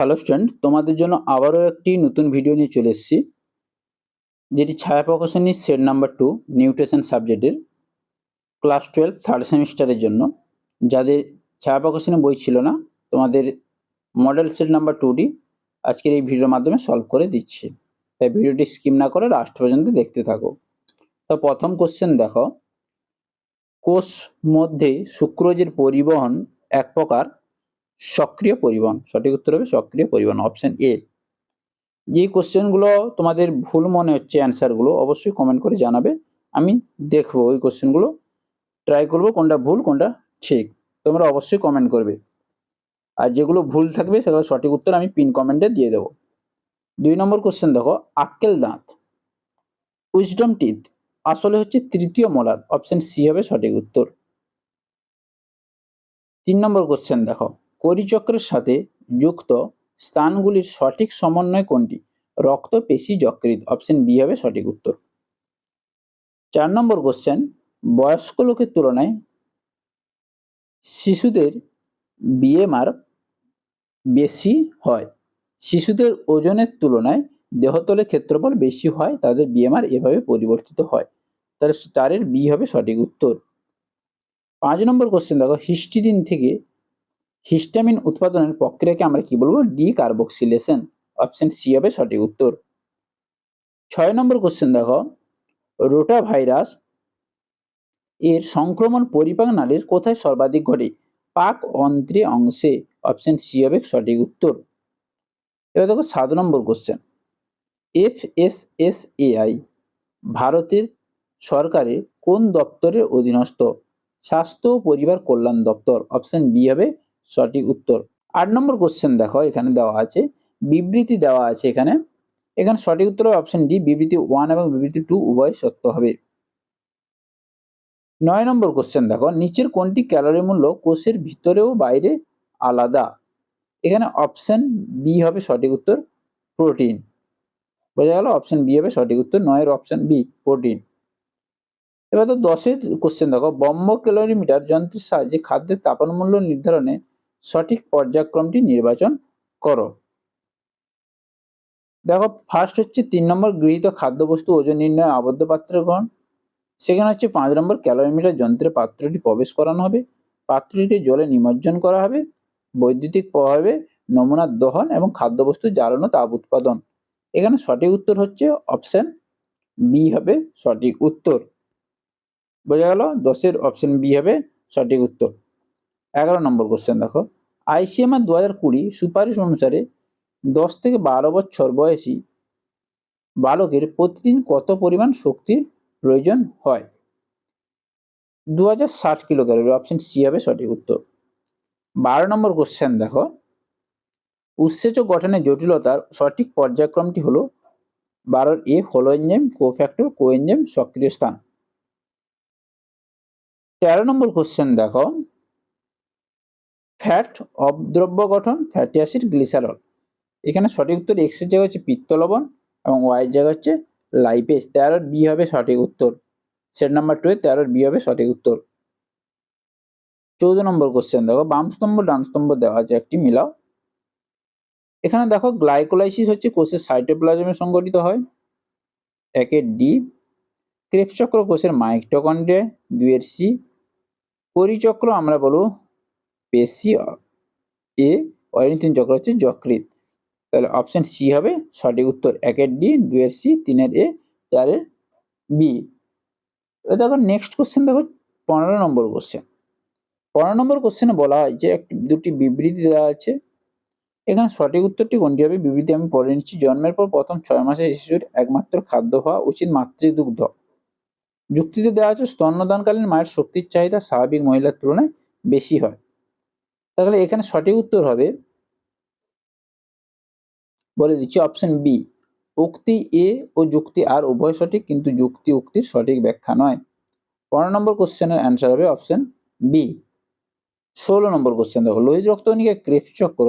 Hello student তোমাদের জন্য আবারও একটি নতুন ভিডিও নিয়ে চলে এসেছি, যেটি Chhaya Prakashani set number two nutrition সাবজেক্টের ক্লাস টুয়েলভ থার্ড সেমিস্টারের জন্য। যাদের ছায়া প্রকাশনী বই ছিল না, তোমাদের মডেল সেট নাম্বার টুটি আজকের এই ভিডিওর মাধ্যমে সলভ করে দিচ্ছি। তাই ভিডিওটি স্কিম না করে লাস্ট পর্যন্ত দেখতে থাকো। তো প্রথম কোশ্চেন দেখো। কোষ মধ্যে শুক্রজের পরিবহন এক প্রকার সক্রিয় পরিবহন। সঠিক উত্তর হবে সক্রিয় পরিবহন অপশন এ যে কোশ্চেনগুলো তোমাদের ভুল মনে হচ্ছে অ্যান্সারগুলো অবশ্যই কমেন্ট করে জানাবে। আমি দেখব ওই কোশ্চেনগুলো ট্রাই করব কোনটা ভুল, কোনটা ঠিক। তোমরা অবশ্যই কমেন্ট করবে। আর যেগুলো ভুল থাকবে, সেগুলো সঠিক উত্তর আমি পিন কমেন্টে দিয়ে দেবো। দুই নম্বর কোশ্চেন দেখো, আক্কেল দাঁত। উইজডম টিথ আসলে হচ্ছে তৃতীয় মোলার অপশন সি হবে সঠিক উত্তর। তিন নম্বর কোশ্চেন দেখো করিচক্রের সাথে যুক্ত স্থানগুলির সঠিক সমন্বয় কোনটি? রক্ত, পেশি যকৃত অপশন বি হবে সঠিক উত্তর। চার নম্বর কোশ্চেন বয়স্ক লোকের তুলনায় শিশুদের বিএমআর বেশি হয়। শিশুদের ওজনের তুলনায় দেহতলের ক্ষেত্রফল বেশি হয়, তাদের বিএমআর এভাবে পরিবর্তিত হয়। তাহলে চারের বি হবে সঠিক উত্তর। পাঁচ নম্বর কোশ্চেন দেখো, হিস্টিডিন থেকে হিস্টামিন উৎপাদনের প্রক্রিয়াকে আমরা কি বলব? ডি কার্বক্সিলেশন অপশন সি হবে সঠিক উত্তর। ছয় নম্বর কোশ্চেন দেখো। রোটা ভাইরাস এর সংক্রমণ পরিপাক নালীর কোথায় সর্বাধিক ঘটে? পাক অন্ত্রে অংশে। অপশন সি হবে সঠিক উত্তর। এবার দেখো সাত নম্বর question F S S AI ভারতের সরকারের কোন দপ্তরের অধীনস্থ? স্বাস্থ্য ও পরিবার কল্যাণ দপ্তর। অপশন বি হবে সঠিক উত্তর। আট নম্বর কোশ্চেন দেখো, এখানে দেওয়া আছে, বিবৃতি দেওয়া আছে এখানে। এখানে সঠিক উত্তর অপশন ডি বিবৃতি ওয়ান এবং বিবৃতি টু উভয় সত্য হবে। নয় নম্বর কোশ্চেন দেখো, নিচের কোনটি ক্যালোরি মূল্য কোষের ভিতরে ও বাইরে আলাদা? এখানে অপশন বি হবে সঠিক উত্তর প্রোটিন বোঝা গেল অপশন বি হবে সঠিক উত্তর, নয়ের অপশন বি প্রোটিন এবার তো দশের কোশ্চেন দেখো, বম্ব ক্যালোরিমিটার যন্ত্রের সাহায্যে খাদ্যের তাপন মূল্য নির্ধারণে সঠিক পর্যায়ক্রমটি নির্বাচন করো। দেখো ফার্স্ট হচ্ছে তিন নম্বর গৃহীত খাদ্যবস্তু ওজন নির্ণয় আবদ্ধ পাত্র গ্রহণ সেখানে হচ্ছে পাঁচ নম্বর ক্যালোরিমিটার যন্ত্রে পাত্রটি প্রবেশ করানো হবে। পাত্রটিকে জলে নিমজ্জন করা হবে। বৈদ্যুতিক প্রভাবে নমুনার দহন এবং খাদ্যবস্তু জ্বালানো তাপ উৎপাদন। এখানে সঠিক উত্তর হচ্ছে অপশন বি হবে সঠিক উত্তর। বোঝা গেল? দশের অপশন বি হবে সঠিক উত্তর। এগারো নম্বর কোশ্চেন দেখো। আইসিএমআর দু হাজার কুড়ি সুপারিশ অনুসারে দশ থেকে বারো বছর বয়সী বালকের প্রতিদিন কত পরিমাণ শক্তির প্রয়োজন হয়? দু হাজার ষাট কিলো ক্যালোরি অপশন সি হবে সঠিক উত্তর। বারো নম্বর কোশ্চেন দেখো। উৎসেচক গঠনের জটিলতার সঠিক পর্যায়ক্রমটি হলো বারোর এ হলো এনজেম কোফ্যাক্টর কোএনজেম সক্রিয় স্থান। তেরো নম্বর কোশ্চেন দেখো। ফ্যাট অদ্রব্য গঠন ফ্যাটি অ্যাসিড গ্লিসারল এখানে সঠিক উত্তর এক্সের জায়গা হচ্ছে পিত্ত লবণ এবং ওয়াই এর জায়গা হচ্ছে লাইপেজ তেরোর বি হবে সঠিক উত্তর। সেট নাম্বার টু এ তেরোর বি হবে সঠিক উত্তর। চৌদ্দ নম্বর কোশ্চেন দেখো, বাম স্তম্ভ, ডান স্তম্ভ দেওয়া আছে একটি, মিলাও। এখানে দেখো গ্লাইকোলাইসিস হচ্ছে কোষের সাইটোপ্লাজমে সংগঠিত হয়। একের ডি ক্রেপস চক্র কোষের মাইক্টোকন্ড্রিয়া দুইয়ের সি পরিচক্র আমরা বলব পেশি এ অরিন্থিন চক্র হচ্ছে যকৃত তাহলে অপশন সি হবে সঠিক উত্তর একের ডি দুইয়ের সি তিনের এ চারের বি। দেখো নেক্সট কোশ্চেন দেখো পনেরো নম্বর কোশ্চেন পনেরো নম্বর কোশ্চেনে বলা হয় যে একটি দুটি বিবৃতি দেওয়া আছে। এখানে সঠিক উত্তরটি কোনটি হবে? বিবৃতি আমি পড়ে নিচ্ছি। জন্মের পর প্রথম ছয় মাসে শিশুর একমাত্র খাদ্য হওয়া উচিত মাতৃদুগ্ধ। যুক্তিতে দেওয়া আছে স্তন্যদানকালীন মায়ের শক্তির চাহিদা স্বাভাবিক মহিলার তুলনায় বেশি হয়। তাহলে এখানে সঠিক উত্তর হবে। বলে দিচ্ছি অপশন বি উক্তি এ ও যুক্তি আর উভয় সঠিক, কিন্তু যুক্তি উক্তির সঠিক ব্যাখ্যা নয়। পনেরো নম্বর কোশ্চেনের অ্যান্সার হবে অপশন বি ষোলো নম্বর কোশ্চেন দেখো, লোহিত রক্তকণিকা ক্রেফ চক্র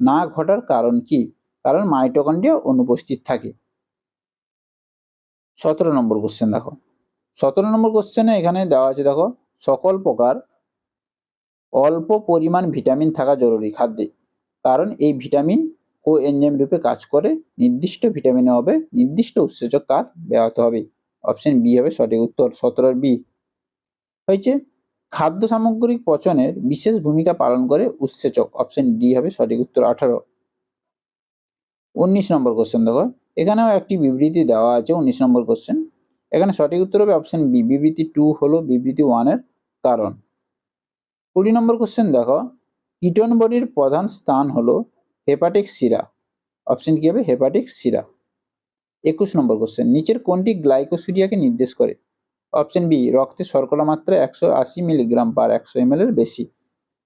না ঘটার কারণ কি? কারণ মাইটোকন্ড্রিয়া অনুপস্থিত থাকে। সতেরো নম্বর কোশ্চেন দেখো। সতেরো নম্বর কোশ্চেনে এখানে দেওয়া আছে, দেখো, সকল প্রকার অল্প পরিমাণ ভিটামিন থাকা জরুরি খাদ্যে। কারণ এই ভিটামিন কো এনজাইম রূপে কাজ করে, নির্দিষ্ট ভিটামিনের হবে, নির্দিষ্ট উৎসেচক কাজ ব্যাহত হবে। অপশন বি হবে সঠিক উত্তর, সতেরোর বি। হয়েছে, খাদ্য সামগ্রিক পচনের বিশেষ ভূমিকা পালন করে উৎসেচক। অপশন ডি হবে সঠিক উত্তর, আঠারো। উনিশ নম্বর কোশ্চেন দেখো। এখানেও একটি বিবৃতি দেওয়া আছে উনিশ নম্বর কোশ্চেন এখানে সঠিক উত্তর হবে অপশন বি। বিবৃতি টু হলো, বিবৃতি ওয়ানের কারণ। কুড়ি নম্বর কোশ্চেন দেখো। কিটন বডির প্রধান স্থান হলো হেপাটিক শিরা। অপশন কি হবে? হেপাটিক শিরা। একুশ নম্বর কোশ্চেন নিচের কোনটি গ্লাইকোসুরিয়াকে নির্দেশ করে? অপশন বি রক্তে শর্করা মাত্রা একশো আশি মিলিগ্রাম পার একশো এম এর বেশি।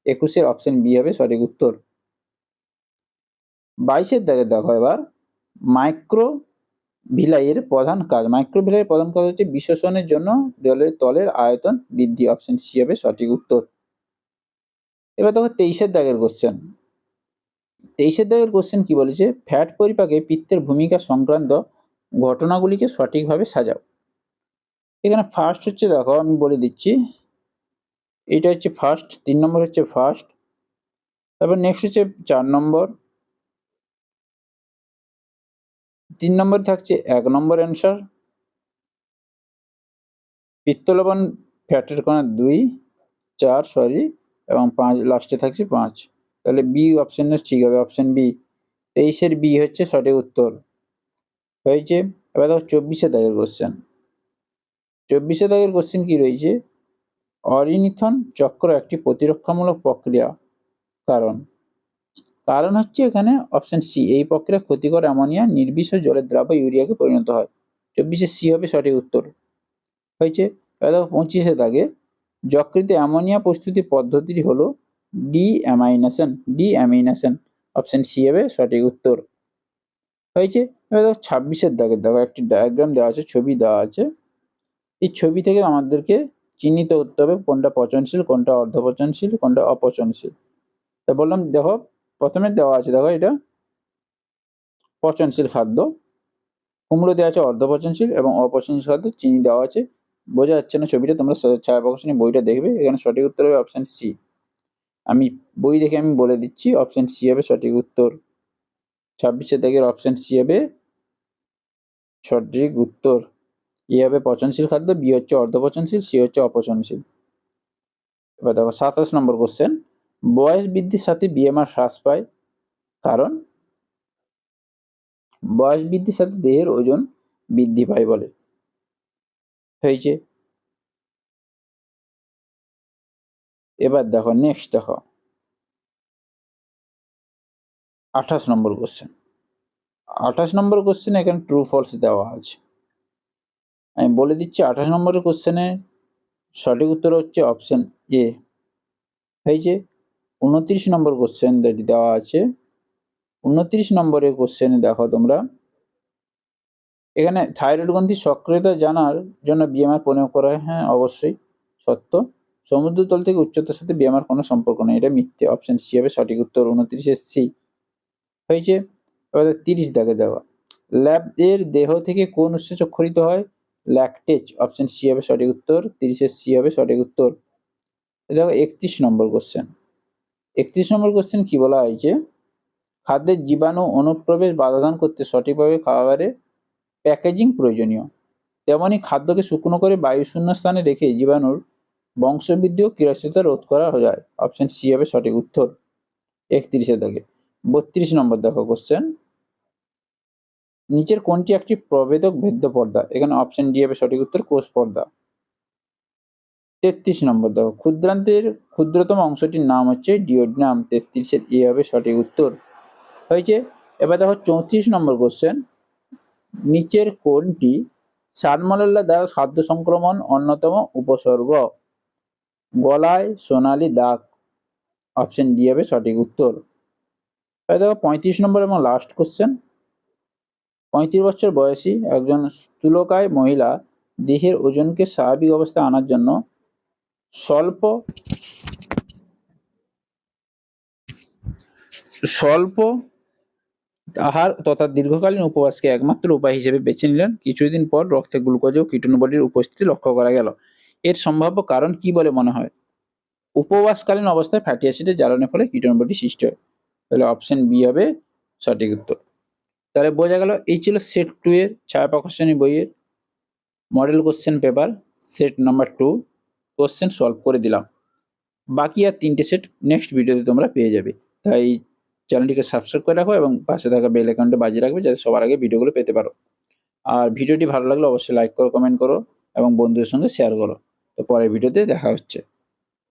একুশের অপশন বি হবে সঠিক উত্তর। বাইশের দাগে দেখো এবার মাইক্রো ভিলাইয়ের প্রধান কাজ। মাইক্রো ভিলাইয়ের প্রধান কাজ হচ্ছে বিশ্বসনের জন্য জলের তলের আয়তন বৃদ্ধি। অপশন সি হবে সঠিক উত্তর। এবার দেখো তেইশের দাগের কোশ্চেন তেইশের দাগের কোশ্চেন কি বলেছে ফ্যাট পরিপাকে পিত্তের ভূমিকা সংক্রান্ত ঘটনাগুলিকে সঠিকভাবে সাজাও। এখানে ফার্স্ট হচ্ছে দেখো, আমি বলে দিচ্ছি। এটা হচ্ছে ফার্স্ট তিন নম্বর হচ্ছে ফার্স্ট তারপর নেক্সট হচ্ছে চার নম্বর। তিন নম্বর থাকছে এক নম্বর অ্যান্সার পিত্তলবন ফ্যাটের কণা দুই, চার সরি এবং পাঁচ লাস্টে থাকছে পাঁচ। তাহলে বি অপশানটা ঠিক হবে। অপশান বি তেইশের বি হচ্ছে সঠিক উত্তর। হয়েছে? এবার দেখো, চব্বিশে দাগের কোশ্চেন চব্বিশে দাগের কোশ্চেন কি রয়েছে? অরিনিথন চক্র একটি প্রতিরক্ষামূলক প্রক্রিয়া। কারণ? কারণ হচ্ছে এখানে অপশন সি এই প্রক্রিয়া ক্ষতিকর অ্যামোনিয়া, নির্বিষ জলের দ্রাব্য ইউরিয়াকে পরিণত হয়। চব্বিশে সি হবে সঠিক উত্তর। হয়েছে? এবার দেখো, পঁচিশে দাগে যকৃত অ্যামোনিয়া প্রস্তুতি পদ্ধতিটি হলো deamination deamination option C হবে সঠিক উত্তর। হয়েছে? এবার দেখো ছাব্বিশের দাগের দেখো একটি ডায়াগ্রাম দেওয়া আছে, ছবি দেওয়া আছে। এই ছবি থেকে আমাদেরকে চিহ্নিত করতে হবে কোনটা পচনশীল, কোনটা অর্ধপচনশীল, কোনটা অপচনশীল। তা বললাম, দেখো, প্রথমে দেওয়া আছে, দেখো এটা। পচনশীল খাদ্য। কুমড়ো দেওয়া আছে অর্ধপচনশীল এবং অপচনশীল খাদ্য, চিনি দেওয়া আছে। বোঝা যাচ্ছে না ছবিটা, তোমরা ছায়া প্রকাশনী বইটা দেখবে, এখানে সঠিক উত্তর হবে অপশন সি আমি বই দেখে আমি বলে দিচ্ছি অপশন সি হবে সঠিক উত্তর। ছাব্বিশে দাগের অপশন সি হবে সঠিক উত্তর। এ হবে পচনশীল খাদ্য, বি হচ্ছে অর্ধপচনশীল, সি হচ্ছে অপচনশীল। এবার দেখো, সাতাশ নম্বর কোশ্চেন বয়স বৃদ্ধির সাথে বিএমআর হ্রাস পায়, কারণ বয়স বৃদ্ধির সাথে দেহের ওজন বৃদ্ধি পায় বলে। হয়েছে এবার দেখো নেক্সট দেখো। আঠাশ নম্বর কোশ্চেন আঠাশ নম্বর কোশ্চেনে এখানে ট্রু ফলস দেওয়া আছে। আমি বলে দিচ্ছি, আঠাশ নম্বরের কোশ্চেনে সঠিক উত্তর হচ্ছে অপশন এ হয়েছে উনত্রিশ নম্বর কোশ্চেন দেওয়া আছে, উনত্রিশ নম্বরের কোশ্চেনে দেখো তোমরা। এখানে থাইরয়েড গ্রন্থির সক্রিয়তা জানার জন্য বিএমআর প্রয়োগ করা হয়। হ্যাঁ অবশ্যই। সত্য। সমুদ্রতল থেকে উচ্চতার সাথে বিএমআর কোনো সম্পর্ক নেই। এটা মিথ্যে। অপশন সি হবে সঠিক উত্তর। উনত্রিশের সি হয়েছে। এবার তিরিশ দাগে দেওয়া। ল্যাব এর দেহ থেকে কোন উৎসেচক খরিত হয়? ল্যাকটেজ অপশন সি হবে সঠিক উত্তর। তিরিশের সি হবে সঠিক উত্তর। দেখো, একত্রিশ নম্বর কোশ্চেন একত্রিশ নম্বর কোশ্চেন কি বলা হয়েছে? খাদ্যের জীবাণু অনুপ্রবেশ বাধাদান করতে সঠিকভাবে খাবারে প্যাকেজিং প্রয়োজনীয়। তেমনই খাদ্যকে শুকনো করে বায়ুশূন্য স্থানে রেখে জীবাণুর বংশবৃদ্ধি ও ক্রিয়াশীলতা রোধ করা যায়। অপশন সি হবে সঠিক উত্তর। একত্রিশে দাগে। বত্রিশ নম্বর দেখো কোশ্চেন নিচের কোনটি একটি প্রবেদক ভেদ্য পর্দা? এখানে অপশন ডি হবে সঠিক উত্তর, কোষ পর্দা। তেত্রিশ নম্বর দেখো। ক্ষুদ্রান্তের ক্ষুদ্রতম অংশটির নাম হচ্ছে ডিওড্রাম। তেত্রিশের এ হবে সঠিক উত্তর। হয়েছে। এবার দেখো চৌত্রিশ নম্বর কোশ্চেন নিচের কোনটি সালমোনেল্লা দ্বারা খাদ্য সংক্রমণ অন্যতম উপসর্গ। গলায় সোনালি দাগ। অপশন ডি হবে সঠিক উত্তর। দেখো পঁয়ত্রিশ নম্বর এবং লাস্ট কোশ্চেন পঁয়ত্রিশ বছর বয়সী একজন স্থূলকায় মহিলা দেহের ওজনকে স্বাভাবিক অবস্থায় আনার জন্য স্বল্প স্বল্প আহার তথা দীর্ঘকালীন উপবাসকে একমাত্র উপায় হিসেবে বেছে নিলেন। কিছুদিন পর রক্তে গ্লুকোজ ও কিটন বডির উপস্থিতি লক্ষ্য করা গেল। এর সম্ভাব্য কারণ কি বলে মনে হয়? উপবাসকালীন অবস্থায় ফ্যাটি অ্যাসিডের জ্বালানোর ফলে কিটন বডি সৃষ্টি হয়। তাহলে অপশন বি হবে সঠিক উত্তর। তাহলে বোঝা গেল, এই ছিল সেট টু এর ছায়া প্রকাশনী বইয়ের model question paper set number two question solve করে দিলাম। বাকি আর তিনটে সেট নেক্সট ভিডিওতে তোমরা পেয়ে যাবে। তাই চ্যানেলটিকে সাবস্ক্রাইব করে রাখো এবং পাশে থাকা বেল অ্যাকাউন্টে বাজিয়ে রাখবে যাতে সবার আগে ভিডিওগুলো পেতে পারো। আর ভিডিওটি ভালো লাগলে অবশ্যই লাইক করো কমেন্ট করো এবং বন্ধুদের সঙ্গে শেয়ার করো। তো পরের ভিডিওতে দেখা হচ্ছে।